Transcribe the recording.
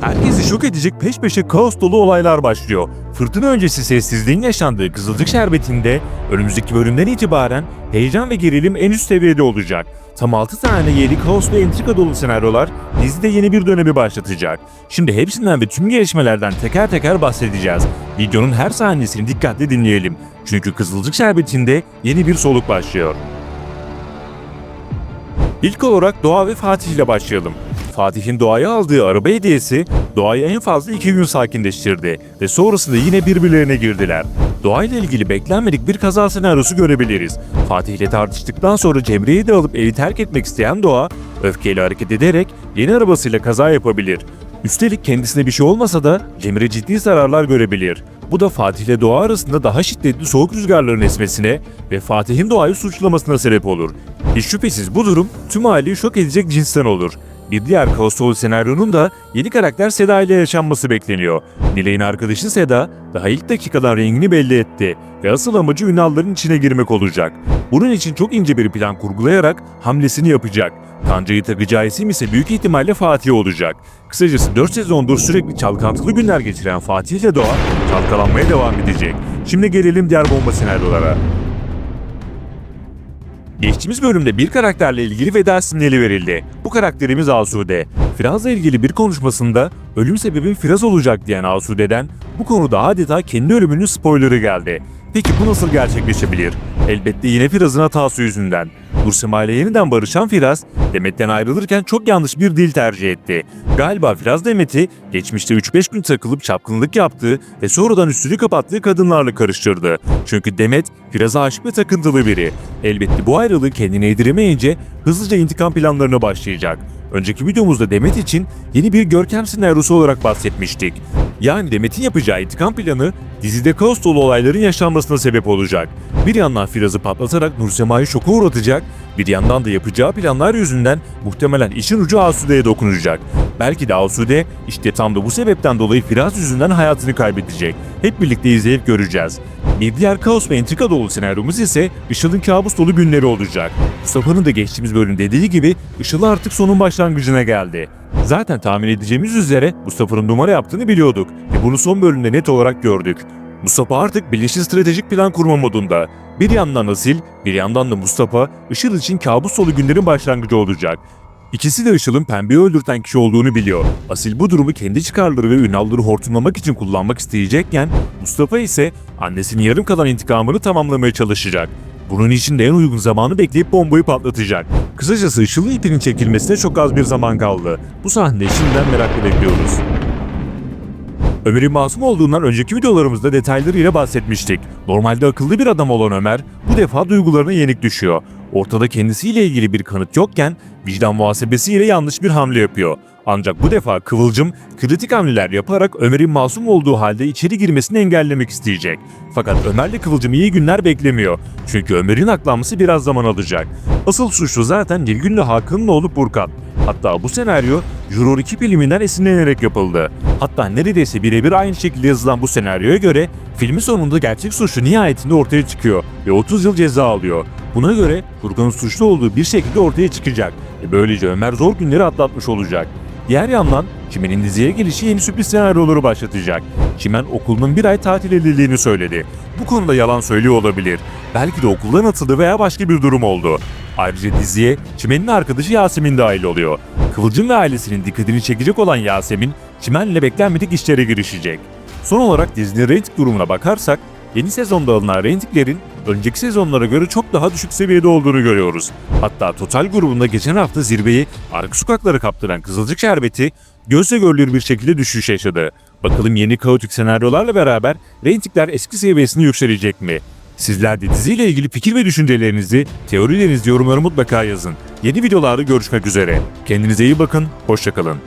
Herkesi şok edecek peş peşe kaos dolu olaylar başlıyor. Fırtına öncesi sessizliğin yaşandığı Kızılcık Şerbeti'nde önümüzdeki bölümden itibaren heyecan ve gerilim en üst seviyede olacak. Tam 6 tane yeni kaos ve entrika dolu senaryolar dizide yeni bir dönemi başlatacak. Şimdi hepsinden ve tüm gelişmelerden teker teker bahsedeceğiz. Videonun her saniyesini dikkatle dinleyelim. Çünkü Kızılcık Şerbeti'nde yeni bir soluk başlıyor. İlk olarak Doğa ve Fatih ile başlayalım. Fatih'in Doğa'ya aldığı araba hediyesi Doğa'yı en fazla iki gün sakinleştirdi ve sonrasında yine birbirlerine girdiler. Doğa ile ilgili beklenmedik bir kaza senaryosu görebiliriz. Fatih ile tartıştıktan sonra Cemre'yi de alıp evi terk etmek isteyen Doğa, öfkeyle hareket ederek yeni arabasıyla kaza yapabilir. Üstelik kendisine bir şey olmasa da Cemre ciddi zararlar görebilir. Bu da Fatih ile Doğa arasında daha şiddetli soğuk rüzgarların esmesine ve Fatih'in Doğa'yı suçlamasına sebep olur. Hiç şüphesiz bu durum tüm aileyi şok edecek cinsten olur. Bir diğer kaos dolu senaryonun da yeni karakter Seda ile yaşanması bekleniyor. Nilay'ın arkadaşı Seda daha ilk dakikadan rengini belli etti ve asıl amacı Ünalların içine girmek olacak. Bunun için çok ince bir plan kurgulayarak hamlesini yapacak. Kancayı takacağı isim ise büyük ihtimalle Fatih olacak. Kısacası 4 sezondur sürekli çalkantılı günler geçiren Fatih ile Doğa çalkalanmaya devam edecek. Şimdi gelelim diğer bomba senaryolara. Geçtiğimiz bölümde bir karakterle ilgili veda sinyali verildi. Bu karakterimiz Asude. Firaz'la ilgili bir konuşmasında ölüm sebebin Firaz olacak diyen Asude'den bu konuda adeta kendi ölümünün spoilerı geldi. Peki bu nasıl gerçekleşebilir? Elbette yine Firaz'ın hatası yüzünden. Nursema ile yeniden barışan Firaz, Demet'ten ayrılırken çok yanlış bir dil tercih etti. Galiba Firaz Demet'i geçmişte 3-5 gün takılıp çapkınlık yaptığı ve sonradan üstünü kapattığı kadınlarla karıştırdı. Çünkü Demet, Firaz'a aşık ve takıntılı biri. Elbette bu ayrılığı kendine yediremeyince hızlıca intikam planlarına başlayacak. Önceki videomuzda Demet için yeni bir görkem senaryosu olarak bahsetmiştik. Yani Demet'in yapacağı intikam planı dizide kaos dolu olayların yaşanmasına sebep olacak. Bir yandan Firaz'ı patlatarak Nursema'yı şoka uğratacak, bir yandan da yapacağı planlar yüzünden muhtemelen işin ucu Asude'ye dokunacak. Belki de Asude işte tam da bu sebepten dolayı Firaz yüzünden hayatını kaybedecek. Hep birlikte izleyip göreceğiz. Bir diğer kaos ve entrika dolu senaryomuz ise Işıl'ın kabus dolu günleri olacak. Mustafa'nın da geçtiğimiz bölüm dediği gibi Işıl artık sonun başlangıcına geldi. Zaten tahmin edeceğimiz üzere Mustafa'nın numara yaptığını biliyorduk ve bunu son bölümde net olarak gördük. Mustafa artık bilinçli stratejik plan kurma modunda. Bir yandan Asil, bir yandan da Mustafa, Işıl için kabus dolu günlerin başlangıcı olacak. İkisi de Işıl'ın pembeyi öldürten kişi olduğunu biliyor. Asil bu durumu kendi çıkarları ve ünalları hortumlamak için kullanmak isteyecekken, Mustafa ise annesinin yarım kalan intikamını tamamlamaya çalışacak. Bunun için de en uygun zamanı bekleyip bombayı patlatacak. Kısacası Işıl'ın ipinin çekilmesine çok az bir zaman kaldı. Bu sahneyi şimdiden merakla bekliyoruz. Ömer'in masum olduğundan önceki videolarımızda detaylarıyla bahsetmiştik. Normalde akıllı bir adam olan Ömer bu defa duygularına yenik düşüyor. Ortada kendisiyle ilgili bir kanıt yokken vicdan muhasebesiyle yanlış bir hamle yapıyor. Ancak bu defa Kıvılcım kritik hamleler yaparak Ömer'in masum olduğu halde içeri girmesini engellemek isteyecek. Fakat Ömer'le Kıvılcım iyi günler beklemiyor. Çünkü Ömer'in aklanması biraz zaman alacak. Asıl suçlu zaten Nilgün'le Hakan'ın oğlu Burkan. Hatta bu senaryo Juror 2 filminden esinlenerek yapıldı. Hatta neredeyse birebir aynı şekilde yazılan bu senaryoya göre filmin sonunda gerçek suçlu nihayetinde ortaya çıkıyor ve 30 yıl ceza alıyor. Buna göre Furkan'ın suçlu olduğu bir şekilde ortaya çıkacak ve böylece Ömer zor günleri atlatmış olacak. Diğer yandan Çimen'in diziye gelişi yeni sürpriz senaryoları başlatacak. Çimen okulunun bir ay tatil edildiğini söyledi. Bu konuda yalan söylüyor olabilir. Belki de okuldan atıldı veya başka bir durum oldu. Ayrıca diziye Çimen'in arkadaşı Yasemin dahil oluyor. Kıvılcım ve ailesinin dikkatini çekecek olan Yasemin, Çimen'le beklenmedik işlere girişecek. Son olarak dizinin reyting durumuna bakarsak, yeni sezonda alınan reytinglerin önceki sezonlara göre çok daha düşük seviyede olduğunu görüyoruz. Hatta Total grubunda geçen hafta zirveyi arka sokakları kaptıran Kızılcık Şerbeti gözle görülür bir şekilde düşüş yaşadı. Bakalım yeni kaotik senaryolarla beraber reytingler eski seviyesine yükselecek mi? Sizler de diziyle ilgili fikir ve düşüncelerinizi, teorilerinizi yorumlara mutlaka yazın. Yeni videolarda görüşmek üzere. Kendinize iyi bakın, hoşçakalın.